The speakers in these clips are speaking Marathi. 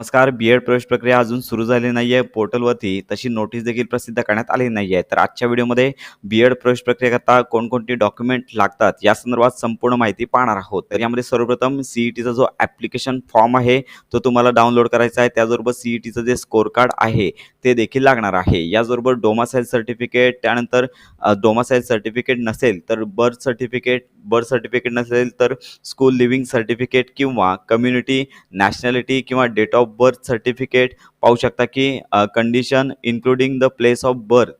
नमस्कार बी एड प्रवेश प्रक्रिया अजून सुरू झाली नाही आहे पोर्टलवरती तशी नोटीस देखील प्रसिद्ध करण्यात आली नाही आहे तर आजच्या व्हिडिओमध्ये बी एड प्रवेश प्रक्रियेकरता कोणकोणती डॉक्युमेंट लागतात या संदर्भात संपूर्ण माहिती पाहणार आहोत. तर यामध्ये सर्वप्रथम सी ई टीचा जो ॲप्लिकेशन फॉर्म आहे तो तुम्हाला डाउनलोड करायचा आहे. त्याचबरोबर सी ई टीचं जे स्कोर कार्ड आहे ते देखील लागणार आहे. याचबरोबर डोमासाईल सर्टिफिकेट त्यानंतर डोमासाईल सर्टिफिकेट नसेल तर बर्थ सर्टिफिकेट बर्थ सर्टिफिकेट नसेल तर स्कूल लिव्हिंग सर्टिफिकेट किंवा कम्युनिटी नॅशनॅलिटी किंवा डेट ऑफ बर्थ सर्टिफिकेट पाहू शकता की condition including the place of birth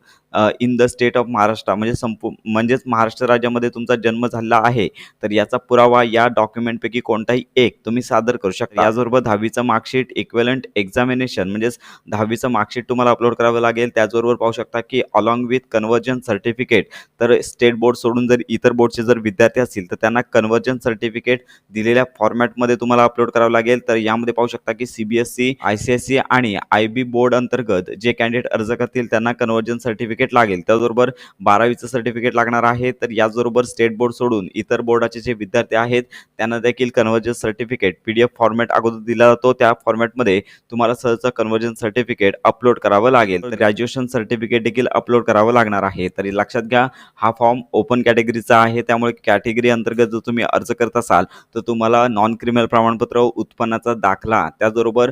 in the state of Maharashtra म्हणजे संपू म्हणजेच महाराष्ट्र राज्यामध्ये तुमचा जन्म झाला आहे तर याचा पुरावा या डॉक्युमेंटपैकी कोणताही एक तुम्ही सादर करू शकता. याचबरोबर दहावीचं मार्कशीट इक्वेलंट एक्झामिनेशन म्हणजेच दहावीचं मार्कशीट तुम्हाला अपलोड करावं लागेल. त्याचबरोबर पाहू शकता की अलॉंग विथ कन्वर्जन सर्टिफिकेट तर स्टेट बोर्ड सोडून जर इतर बोर्डचे जर विद्यार्थी असतील तर त्यांना कन्वर्जन सर्टिफिकेट दिलेल्या फॉर्मॅटमध्ये तुम्हाला अपलोड करावं लागेल. तर यामध्ये पाहू शकता की C B S C I C S C आणि आय बी बोर्ड अंतर्गत जे कॅन्डिडेट अर्ज करतील त्यांना कन्वर्जन सर्टिफिकेट लागेल. त्याचबरोबर बारावीचं सर्टिफिकेट लागणार आहे. तर याचबरोबर स्टेट बोर्ड सोडून इतर बोर्डाचे जे विद्यार्थी आहेत त्यांना देखील conversion certificate P D F format अगोदर दिला जातो. त्या फॉर्मॅटमध्ये तुम्हाला सहजचं कन्वर्जन सर्टिफिकेट अपलोड करावं लागेल. ग्रॅज्युएशन सर्टिफिकेट देखील अपलोड करावं लागणार आहे. तरी लक्षात घ्या हा फॉर्म ओपन कॅटेगरीचा आहे. त्यामुळे कॅटेगरी अंतर्गत जर तुम्ही अर्ज करत असाल तर तुम्हाला नॉन क्रिमिनल प्रमाणपत्र उत्पन्नाचा दाखला त्याचबरोबर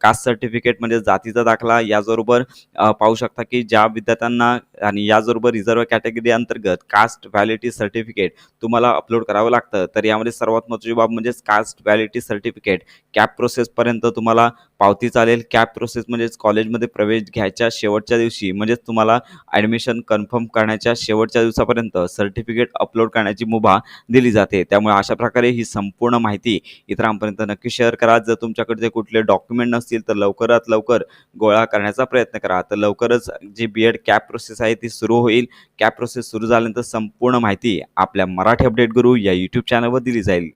कास्ट सर्टिफिकेट म्हणजे जातीचा दाखला याचबरोबर पाहू शकता की ज्या विद्यार्थ्यांना आणि याचबरोबर रिझर्व्ह कॅटेगरी अंतर्गत कास्ट व्हॅलिटी सर्टिफिकेट तुम्हाला अपलोड करावं लागतं. तर यामध्ये सर्वात महत्त्वाची बाब म्हणजेच कास्ट व्हॅलिटी सर्टिफिकेट कॅप प्रोसेसपर्यंत तुम्हाला पावती चालेल. कॅप प्रोसेस म्हणजेच कॉलेजमध्ये प्रवेश घ्यायच्या शेवटच्या दिवशी म्हणजेच तुम्हाला ॲडमिशन कन्फर्म करण्याच्या शेवटच्या दिवसापर्यंत सर्टिफिकेट अपलोड करण्याची मुभा दिली जाते. त्यामुळे अशा प्रकारे ही संपूर्ण माहिती इतरांपर्यंत नक्की शेअर करा. जर तुमच्याकडे कुठले डॉक्युमेंट नसतील तर लवकरात लवकर गोळा करण्याचा प्रयत्न करा. तर लवकरच जी बी एड कॅप प्रोसेस आहे ती सुरू होईल. कॅप प्रोसेस सुरू झाल्यानंतर संपूर्ण माहिती आपल्या मराठी अपडेट गुरु या यूट्यूब चॅनलवर दिली जाईल.